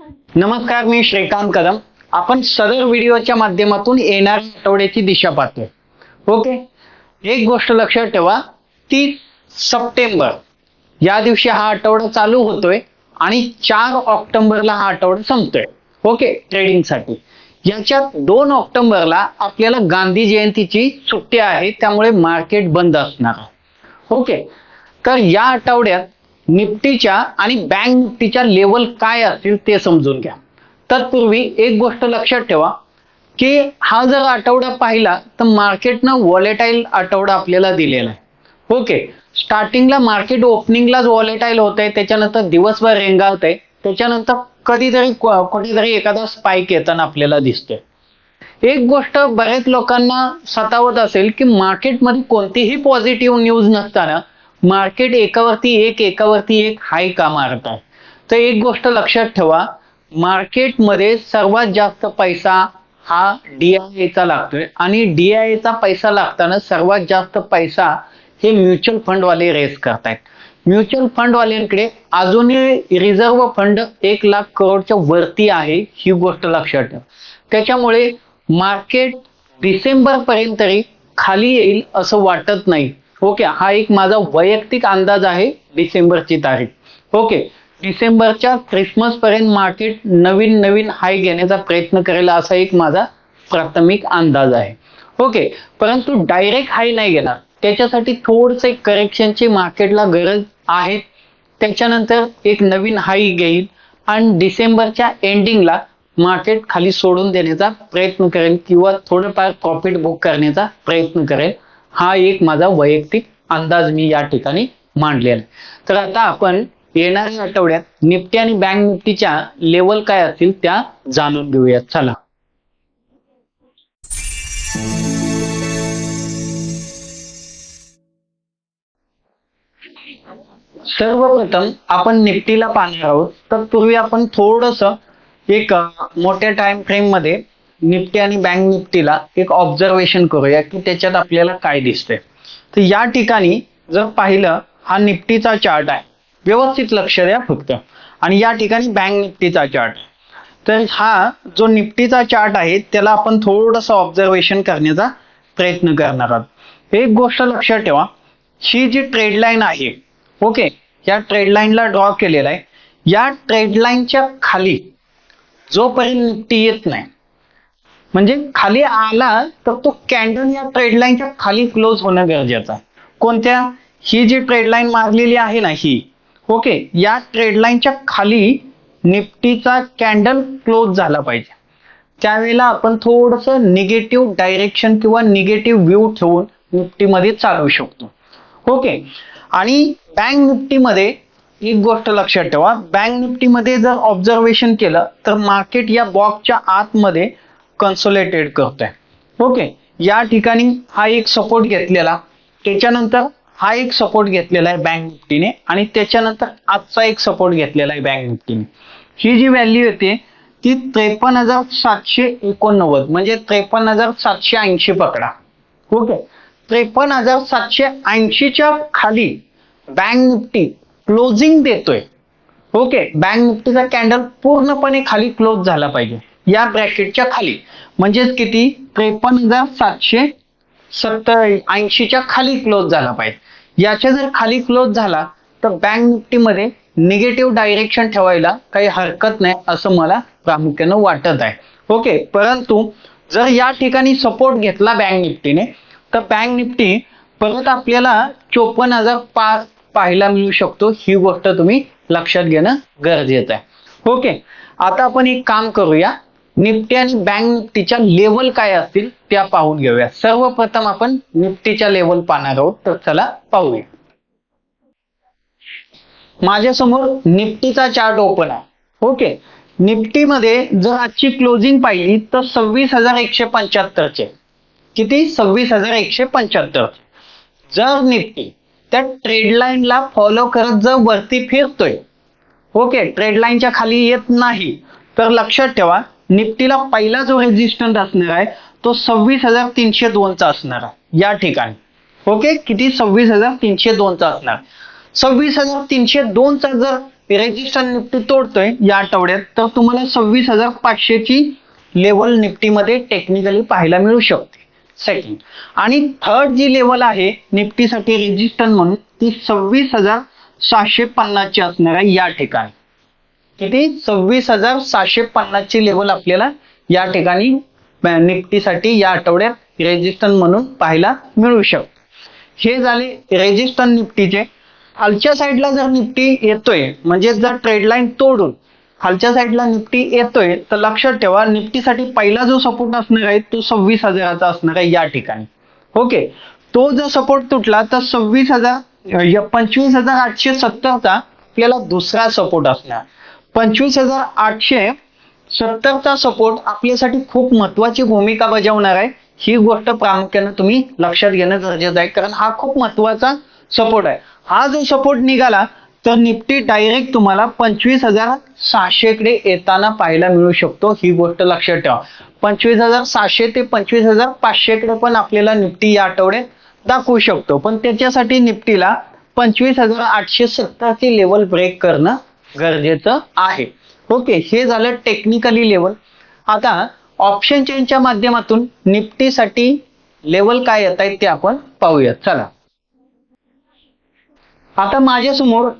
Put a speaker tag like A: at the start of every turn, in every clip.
A: नमस्कार मी श्रीकांत कदम. आपण सदर व्हिडिओच्या माध्यमातून येणाऱ्या आठवड्याची दिशा पाहतोय. ओके? एक गोष्ट लक्षात ठेवा ती सप्टेंबर या दिवशी हा आठवडा चालू होतोय आणि चार ऑक्टोबरला हा आठवडा संपतोय. ओके? ट्रेडिंगसाठी याच्यात दोन ऑक्टोबरला आपल्याला गांधी जयंतीची सुट्टी आहे त्यामुळे मार्केट बंद असणार ओके? तर या आठवड्यात निफ्टीच्या आणि बँक निफ्टीच्या लेवल काय असतील ते समजून घ्या. तत्पूर्वी एक गोष्ट लक्षात ठेवा की हा जर आठवडा पाहिला तर मार्केटनं वॉलेटाईल आठवडा आपल्याला दिलेला आहे. ओके स्टार्टिंगला मार्केट ओपनिंगलाच वॉलेटाईल होत आहे त्याच्यानंतर दिवसभर रेंगाळत आहे त्याच्यानंतर कधीतरी कुठेतरी एखादा स्पाईक येताना आपल्याला दिसतोय. एक गोष्ट बऱ्याच लोकांना सतावत असेल की मार्केटमध्ये कोणतीही पॉझिटिव्ह न्यूज नसताना मार्केट एकावरती एक एकावरती एक हाय का मारत आहे? तर एक गोष्ट लक्षात ठेवा मार्केटमध्ये सर्वात जास्त पैसा हा डीआयएचा लागतोय आणि डीआयएचा पैसा लागताना सर्वात जास्त पैसा हे म्युच्युअल फंडवाले रेस करतायत. म्युच्युअल फंडवाल्यांकडे अजूनही रिझर्व्ह फंड एक लाख करोडच्या वरती आहे ही गोष्ट लक्षात ठेवा. त्याच्यामुळे मार्केट डिसेंबर पर्यंत तरी खाली येईल असं वाटत नाही. ओके हा एक माझा वैयक्तिक अंदाज आहे डिसेंबरची तारीख. ओके डिसेंबरच्या क्रिसमस पर्यंत मार्केट नवीन नवीन हाय घेण्याचा प्रयत्न करेल असा एक माझा प्राथमिक अंदाज आहे. ओके परंतु डायरेक्ट हाय नाही घेणार. त्याच्यासाठी थोडसे करेक्शनची मार्केटला गरज आहे. त्याच्यानंतर एक नवीन हाय घेईल आणि डिसेंबरच्या एंडिंगला मार्केट खाली सोडून देण्याचा प्रयत्न करेल किंवा थोडंफार प्रॉफिट बुक करण्याचा प्रयत्न करेल. हा एक माझा वैयक्तिक अंदाज मी या ठिकाणी मांडलेला आहे. तर आता आपण येणाऱ्या आठवड्यात निफ्टी आणि बँक निफ्टीच्या लेवल काय असतील त्या जाणून घेऊयात. चला. सर्वप्रथम आपण निफ्टीला पाहणार आहोत. तर पूर्वी आपण थोडस एक मोठ्या टाइम फ्रेममध्ये निफ्टी आणि बँक निफ्टीला एक ऑब्झर्वेशन करूया की त्याच्यात आपल्याला काय दिसतंय. तर या ठिकाणी जर पाहिलं हा निफ्टीचा चार्ट आहे. व्यवस्थित लक्ष द्या फक्त. आणि या ठिकाणी बँक निफ्टीचा चार्ट आहे. तर हा जो निफ्टीचा चार्ट आहे त्याला आपण थोडस ऑब्झर्वेशन करण्याचा प्रयत्न करणार आहोत. एक गोष्ट लक्षात ठेवा. ही जी ट्रेड लाईन आहे ओके या ट्रेड लाईनला ड्रॉ केलेला आहे. या ट्रेड लाईनच्या खाली जोपर्यंत निफ्टी येत नाही म्हणजे खाली आला तर तो कॅन्डल या ट्रेडलाईनच्या खाली क्लोज होणं गरजेचं आहे. कोणत्या? ही जी ट्रेडलाईन मारलेली आहे ना ही ओके या ट्रेडलाईनच्या खाली निफ्टीचा कॅन्डल क्लोज झाला पाहिजे. त्यावेळेला आपण थोडस निगेटिव्ह डायरेक्शन किंवा निगेटिव्ह व्ह्यू ठेवून निफ्टीमध्ये चालवू शकतो. ओके आणि बँक निफ्टीमध्ये एक गोष्ट लक्षात ठेवा. बँक निफ्टीमध्ये जर ऑब्झर्वेशन केलं तर मार्केट या बॉक्सच्या आतमध्ये कन्सोलेटेड करतोय. ओके या ठिकाणी हा एक सपोर्ट घेतलेला. त्याच्यानंतर हा एक सपोर्ट घेतलेला आहे बँक निफ्टीने आणि त्याच्यानंतर आजचा एक सपोर्ट घेतलेला आहे बँक निफ्टीने. ही जी व्हॅल्यू येते ती त्रेपन्न हजार सातशे एकोणनव्वद म्हणजे त्रेपन्न हजार सातशे ऐंशी पकडा. ओके त्रेपन्न हजार सातशे ऐंशीच्या खाली बँक निफ्टी क्लोजिंग देतोय. ओके बँक निफ्टीचा कॅन्डल पूर्णपणे खाली क्लोज झाला पाहिजे. या ब्रॅकेटच्या खाली. म्हणजेच किती? त्रेपन्न हजार सातशे सत्तर ऐंशीच्या खाली क्लोज झाला पाहिजे. याच्या जर खाली क्लोज झाला तर बँक निफ्टीमध्ये निगेटिव्ह डायरेक्शन ठेवायला काही हरकत नाही असं मला प्रामुख्यानं वाटत आहे. ओके परंतु जर या ठिकाणी सपोर्ट घेतला बँक निफ्टीने तर बँक निफ्टी परत आपल्याला चोपन्न हजार पाच पाहायला मिळू शकतो. ही गोष्ट तुम्ही लक्षात घेणं गरजेचं आहे. ओके आता आपण एक काम करूया. निफ्टी आणि बँक निफ्टीच्या लेवल काय असतील त्या पाहून घेऊया. सर्वप्रथम आपण निफ्टीच्या लेवल पाहणार आहोत तर चला पाहूया. माझ्यासमोर निफ्टीचा चार्ट ओपन आहे. ओके निफ्टीमध्ये जर आजची क्लोजिंग पाहिली तर सव्वीस हजार एकशे पंच्याहत्तरचे. किती? सव्वीस हजार एकशे पंच्याहत्तर. जर निफ्टी त्या ट्रेड लाईनला फॉलो करत जर वरती फिरतोय ओके ट्रेड लाईनच्या खाली येत नाही तर लक्षात ठेवा निफ्टीला पहिला जो रेजिस्टंट असणार आहे तो सव्वीस हजार तीनशे दोनचा असणार आहे. या ठिकाणी. ओके किती? सव्वीस हजार तीनशे दोनचा असणार. सव्वीस हजार तीनशे दोनचा जर रेजिस्टंट निफ्टी तोडतोय या आठवड्यात तर तुम्हाला सव्वीस हजार पाचशेची लेवल निफ्टीमध्ये टेक्निकली पाहायला मिळू शकते. सेकंड आणि थर्ड जी लेवल आहे निफ्टीसाठी रेजिस्टंट म्हणून ती सव्वीस हजार सहाशे पन्नासची असणार आहे या ठिकाणी. किती सव्वीस हजार सहाशे पन्नासची लेवल आपल्याला या ठिकाणी निफ्टीसाठी या आठवड्यात रेजिस्टन म्हणून पाहायला मिळू शकतो. हे झाले रेजिस्टन निफ्टीचे. खालच्या साईडला जर निफ्टी येतोय म्हणजे जर ट्रेड लाईन तोडून खालच्या साईडला निफ्टी येतोय तर लक्षात ठेवा निफ्टीसाठी पहिला जो सपोर्ट असणार आहे तो सव्वीस हजाराचा असणार आहे या ठिकाणी. ओके? तो जर सपोर्ट तुटला तर सव्वीस हजार पंचवीस हजार आठशे सत्तरचा आपल्याला दुसरा सपोर्ट असणार. पंचवीस हजार आठशे सत्तरचा सपोर्ट आपल्यासाठी खूप महत्वाची भूमिका बजावणार आहे. ही गोष्ट प्रामुख्याने तुम्ही लक्षात घेणं गरजेचं आहे. कारण हा खूप महत्त्वाचा सपोर्ट आहे. हा जो सपोर्ट निघाला तर निफ्टी डायरेक्ट तुम्हाला पंचवीस हजार सहाशेकडे येताना पाहायला मिळू शकतो. ही गोष्ट लक्षात ठेवा. पंचवीस हजार सहाशे ते पंचवीस हजार पाचशेकडे पण आपल्याला निफ्टी या आठवड्यात दाखवू शकतो. पण त्याच्यासाठी निफ्टीला पंचवीस हजार आठशे सत्तरची लेवल ब्रेक करणं गरजेचं आहे. ओके हे झालं टेक्निकली लेवल आता ऑप्शन चेनच्या माध्यमातून निफ्टीसाठी लेवल काय येत आहेत ते आपण पाहूयात. चला. आता माझ्यासमोर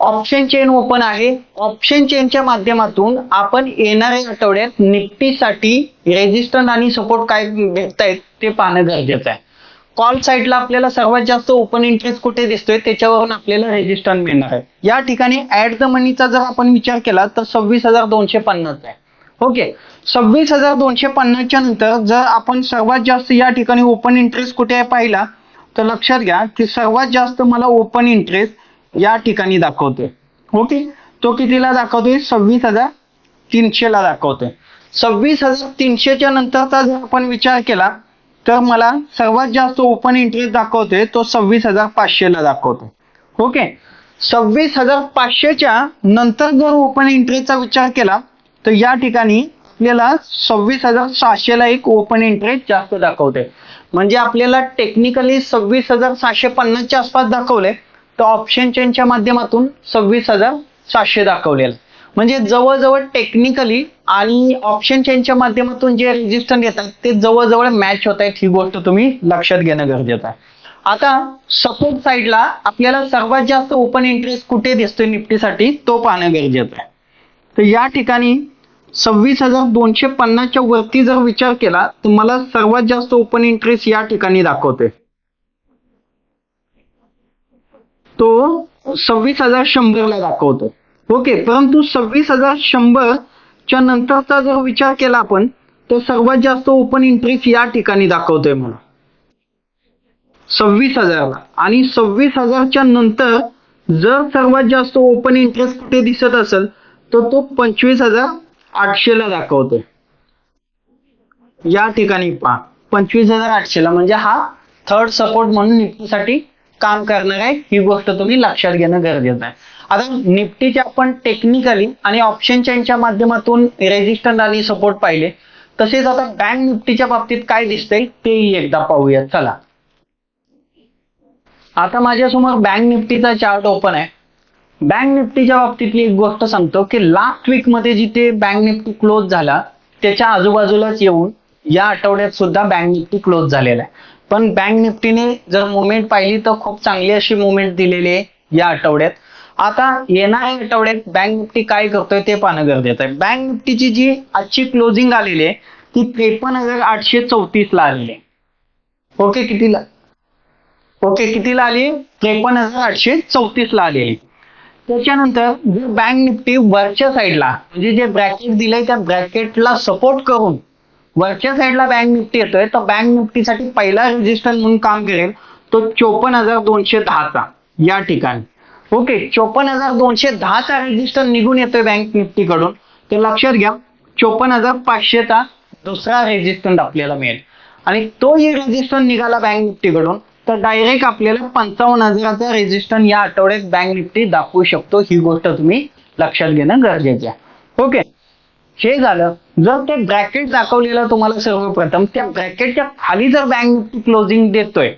A: ऑप्शन चेन ओपन आहे. ऑप्शन चेनच्या माध्यमातून आपण येणाऱ्या आठवड्यात निफ्टीसाठी रेजिस्टन्स आणि सपोर्ट काय भेटतायत ते पाहणं गरजेचं आहे. कॉल साईडला आपल्याला सर्वात जास्त ओपन इंटरेस्ट कुठे दिसतोय त्याच्यावरून आपल्याला रेजिस्टन्स मिळणार आहे. या ठिकाणी ऍट द मनीचा जर आपण विचार केला तर सव्वीस हजार दोनशे पन्नास आहे. ओके सव्वीस हजार दोनशे पन्नासच्या नंतर जर आपण सर्वात जास्त या ठिकाणी ओपन इंटरेस्ट कुठे आहे पाहिला तर लक्षात घ्या की सर्वात जास्त मला ओपन इंटरेस्ट या ठिकाणी दाखवतोय. ओके तो कितीला दाखवतोय? सव्वीस हजार तीनशेला दाखवतोय. सव्वीस हजार तीनशेच्या नंतरचा जर आपण विचार केला तर मला सर्वात जास्त ओपन इंटरेस्ट दाखवतोय तो सव्वीस हजार पाचशेला दाखवतोय. ओके सव्वीस हजार पाचशेच्या नंतर जर ओपन इंटरेस्टचा विचार केला तर या ठिकाणी आपल्याला सव्वीस हजार सहाशेला एक ओपन इंटरेस्ट जास्त दाखवते म्हणजे आपल्याला टेक्निकली सव्वीस हजार सहाशे पन्नासच्या आसपास दाखवले तर ऑप्शन चेनच्या माध्यमातून सव्वीस हजार सातशे दाखवलेलं. म्हणजे जवळजवळ टेक्निकली आणि ऑप्शन चेनच्या माध्यमातून जे रेजिस्टन्स येतात ते जवळजवळ मॅच होत आहेत ही गोष्ट तुम्ही लक्षात घेणं गरजेचं आहे. आता सपोर्ट साईडला आपल्याला सर्वात जास्त ओपन इंटरेस्ट कुठे दिसतोय निफ्टीसाठी तो पाहणं गरजेचं आहे. तर या ठिकाणी सव्वीस हजार दोनशे पन्नासच्या वरती जर विचार केला तर मला सर्वात जास्त ओपन इंटरेस्ट या ठिकाणी दाखवते तो सव्वीस हजार शंभरला दाखवतो ओके परंतु सव्वीस हजार शंभर च्या नंतरचा जर विचार केला आपण तर सर्वात जास्त ओपन इंटरेस्ट या ठिकाणी दाखवतोय म्हणून. सव्वीस हजारला. आणि सव्वीस हजारच्या नंतर जर सर्वात जास्त ओपन इंटरेस्ट कुठे दिसत असेल तर तो पंचवीस हजार आठशेला दाखवतोय. या ठिकाणी पहा पंचवीस हजार आठशेला म्हणजे हा थर्ड सपोर्ट म्हणून निफ्टीसाठी काम करणार आहे ही गोष्ट तुम्ही लक्षात घेणं गरजेचं आहे. आता निफ्टीचे आपण टेक्निकली आणि ऑप्शन चेनच्या माध्यमातून रेजिस्टन्स आणि सपोर्ट पाहिले. तसेच आता बँक निफ्टीच्या बाबतीत काय दिसतंय तेही एकदा पाहूयात. चला. आता माझ्यासमोर बँक निफ्टीचा चार्ट ओपन आहे. बँक निफ्टीच्या बाबतीतली एक गोष्ट सांगतो की लास्ट वीकमध्ये जिथे बँक निफ्टी क्लोज झाला त्याच्या आजूबाजूलाच येऊन या आठवड्यात सुद्धा बँक निफ्टी क्लोज झालेला आहे. पण बँक निफ्टीने जर मुवमेंट पाहिली तर खूप चांगली अशी मुवमेंट दिलेली आहे या आठवड्यात. आता येणाऱ्या आठवड्यात बँक निफ्टी काय करतोय ते पाहणं गरजेचं आहे. बँक निफ्टीची जी आजची क्लोजिंग आलेली आहे ती त्रेपन्न हजार आठशे चौतीस ला आलेली आहे. ओके कितीला? ओके कितीला आली? त्रेपन्न हजार आठशे चौतीस ला आलेली त्याच्यानंतर जर बँक निफ्टी वरच्या साईडला म्हणजे जे ब्रॅकेट दिलंय त्या ब्रॅकेटला सपोर्ट करून वरच्या साईडला बँक निफ्टी येतोय तर बँक निफ्टीसाठी पहिला रेजिस्टन्स म्हणून काम करेल तो चोपन्न हजार दोनशे दहाचा. या ठिकाणी. ओके चोपन्न हजार दोनशे दहाचा रेजिस्टर निघून येतोय बँक निफ्टी कडून. तर लक्षात घ्या चोपन्न हजार पाचशेचा दुसरा रेजिस्टंट आपल्याला मिळेल. आणि तोही रेजिस्टंट निघाला बँक निफ्टीकडून तर डायरेक्ट आपल्याला पंचावन्न हजाराचा रेजिस्टंट या आठवड्यात बँक निफ्टी दाखवू शकतो. ही गोष्ट तुम्ही लक्षात घेणं गरजेचं आहे. ओके हे झालं. जर ते ब्रॅकेट दाखवलेलं तुम्हाला सर्वप्रथम त्या ब्रॅकेटच्या खाली जर बँक निफ्टी क्लोजिंग देतोय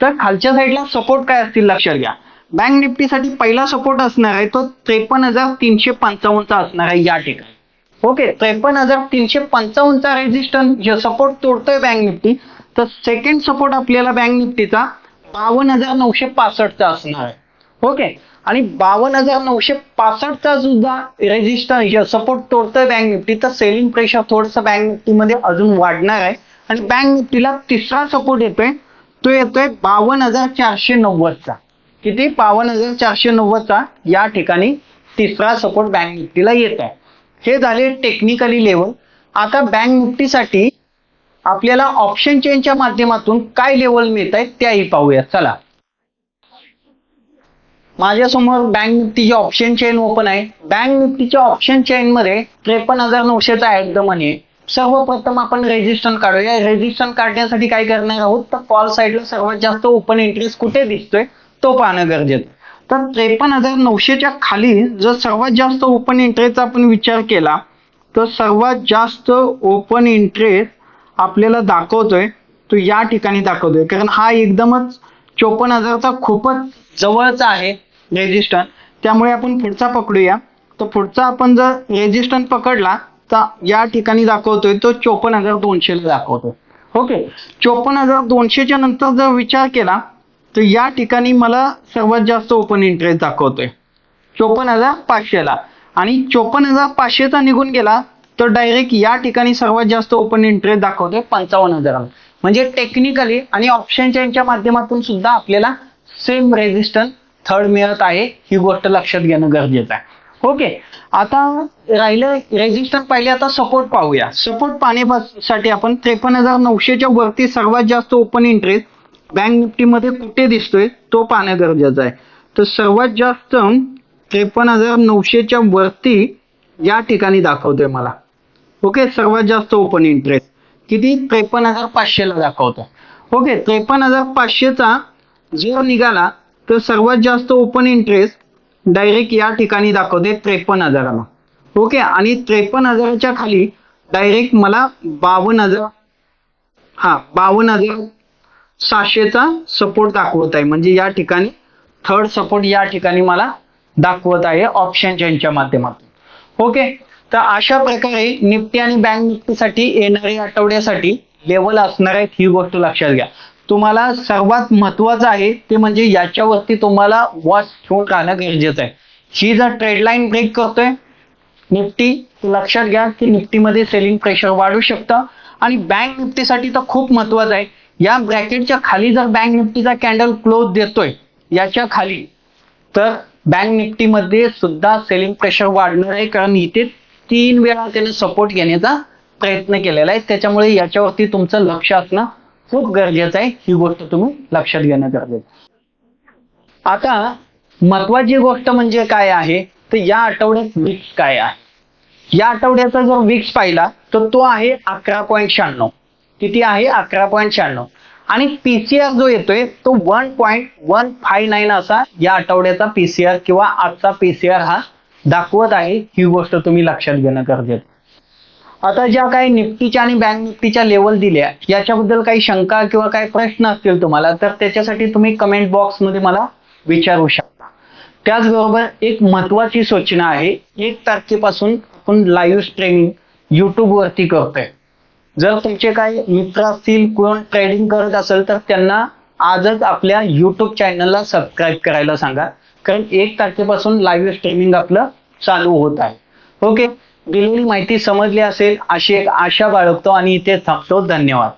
A: तर खालच्या साईडला सपोर्ट काय असतील लक्षात घ्या. बँक निफ्टीसाठी पहिला सपोर्ट असणार आहे तो त्रेपन्न हजार तीनशे पंचावन्नचा असणार आहे या ठिकाणी. ओके त्रेपन्न हजार तीनशे पंचावन्नचा रेजिस्टन्स सपोर्ट तोडतोय बँक निफ्टी तर सेकंड सपोर्ट आपल्याला बँक निफ्टीचा बावन्न हजार नऊशे पासष्टचा असणार आहे. ओके आणि बावन्न हजार नऊशे पासष्टचा सुद्धा रेजिस्टन्स सपोर्ट तोडतोय बँक निफ्टी तर सेलिंग प्रेशर थोडंसं बँक निफ्टीमध्ये अजून वाढणार आहे. आणि बँक निफ्टीला तिसरा सपोर्ट येतोय तो येतोय बावन्न हजार चारशे नव्वदचा किती? बावन्न हजार चारशे नव्वदचा. या ठिकाणी तिसरा सपोर्ट बँक निफ्टीला येत आहे. हे झाले टेक्निकली लेवल आता बँक निफ्टीसाठी आपल्याला ऑप्शन चेनच्या माध्यमातून काय लेवल मिळत आहेत त्याही पाहूया. चला. माझ्यासमोर बँक निफ्टीची ऑप्शन चेन ओपन आहे. बँक निफ्टीच्या ऑप्शन चेन मध्ये त्रेपन्न हजार नऊशेचा ऍट द मनी आहे. सर्वप्रथम आपण रेजिस्टन काढूया. रेजिस्टन काढण्यासाठी काय करणार आहोत? तर कॉल साईडला सर्वात जास्त ओपन इंटरेस्ट कुठे दिसतोय? तो पाहणं गरजेचं. तर त्रेपन्न हजार नऊशेच्या खाली जर सर्वात जास्त ओपन इंटरेस्टचा आपण विचार केला तर सर्वात जास्त ओपन इंटरेस्ट आपल्याला दाखवतोय तो या ठिकाणी दाखवतोय. कारण हा एकदमच चोपन्न हजारचा खूपच जवळचा आहे रेजिस्टन त्यामुळे आपण पुढचा पकडूया. तर पुढचा आपण जर रेजिस्टन पकडला तर या ठिकाणी दाखवतोय तो चोपन्न हजार दोनशेला दाखवतोय. ओके? चोपन्न हजार दोनशेच्या नंतर जर विचार केला तर या ठिकाणी मला सर्वात जास्त ओपन इंटरेस्ट दाखवतोय. चोपन्न हजार पाचशेला. आणि चोपन्न हजार पाचशेचा निघून गेला तर डायरेक्ट या ठिकाणी सर्वात जास्त ओपन इंटरेस्ट दाखवतोय पंचावन्न हजाराला. म्हणजे टेक्निकली आणि ऑप्शन चेनच्या माध्यमातून सुद्धा आपल्याला सेम रेजिस्टन्स थर्ड मिळत आहे ही गोष्ट लक्षात घेणं गरजेचं आहे. ओके आता राहिलं रेजिस्टन्स पाहिले आता सपोर्ट पाहूया. सपोर्ट पाहण्यासाठी आपण त्रेपन्न हजार नऊशेच्या वरती सर्वात जास्त ओपन इंटरेस्ट बँक निफ्टीमध्ये कुठे दिसतोय तो पाहणं गरजेचं आहे. तर सर्वात जास्त त्रेपन्न हजार नऊशेच्या वरती या ठिकाणी दाखवतोय मला. ओके सर्वात जास्त ओपन इंटरेस्ट किती? त्रेपन्न हजार पाचशेला दाखवतो ओके त्रेपन्न हजार पाचशेचा जर निघाला तर सर्वात जास्त ओपन इंटरेस्ट डायरेक्ट या ठिकाणी दाखवते त्रेपन्न हजाराला. ओके आणि त्रेपन्न हजाराच्या खाली डायरेक्ट मला बावन्न हजार हा बावन्न हजार सहाशेचा सपोर्ट दाखवत आहे. म्हणजे या ठिकाणी थर्ड सपोर्ट या ठिकाणी मला दाखवत आहे ऑप्शन चेनच्या माध्यमातून. ओके तर अशा प्रकारे निफ्टी आणि बँक निफ्टीसाठी येणाऱ्या आठवड्यासाठी लेवल असणार आहेत ही गोष्ट लक्षात घ्या. तुम्हाला सर्वात महत्वाचं आहे ते म्हणजे याच्यावरती तुम्हाला वॉच ठेवून राहणं गरजेचं आहे. ही जर ट्रेडलाईन ब्रेक करतोय निफ्टी लक्षात घ्या की निफ्टीमध्ये सेलिंग प्रेशर वाढू शकतं. आणि बँक निफ्टीसाठी तर खूप महत्वाचं आहे. या ब्रॅकेटच्या खाली जर बँक निफ्टीचा कॅन्डल क्लोज देतोय याच्या खाली तर बँक निफ्टीमध्ये सुद्धा सेलिंग प्रेशर वाढणार आहे कारण इथे तीन वेळा त्याने सपोर्ट घेण्याचा प्रयत्न केलेला आहे. त्याच्यामुळे याच्यावरती तुमचं लक्ष असणं खूप गरजेचं आहे. ही गोष्ट तुम्ही लक्षात घेणं गरजेचं आता महत्वाची गोष्ट म्हणजे काय आहे? तर या आठवड्यात विक्स काय आहे? या आठवड्याचा जर विक्स पाहिला तर तो आहे अकरा पॉईंट शहाण्णव. किती आहे? अकरा पॉईंट शहाण्णव. आणि पीसीआर जो येतोय तो one point one five nine असा या आठवड्याचा पीसीआर किंवा आजचा पीसीआर हा दाखवत आहे. ही गोष्ट तुम्ही लक्षात घेणं गरजेचं. आता ज्या काही निफ्टीच्या आणि बँक निफ्टीच्या लेवल दिल्या याच्याबद्दल काही शंका किंवा काही प्रश्न असतील तुम्हाला तर त्याच्यासाठी तुम्ही कमेंट बॉक्समध्ये मला विचारू शकता. त्याचबरोबर एक महत्वाची सूचना आहे एक तारखेपासून आपण लाईव्ह स्ट्रीमिंग युट्यूबवरती करतोय. जर तुमचे काही मित्र असतील कोण ट्रेडिंग करत असेल तर त्यांना आजच आपल्या युट्यूब चॅनलला सबस्क्राईब करायला सांगा. कारण एक तारखेपासून लाईव्ह स्ट्रीमिंग आपलं चालू होत आहे. ओके दिलेली माहिती समजली असेल अशी एक आशा बाळगतो आणि इथे थांबतो. धन्यवाद.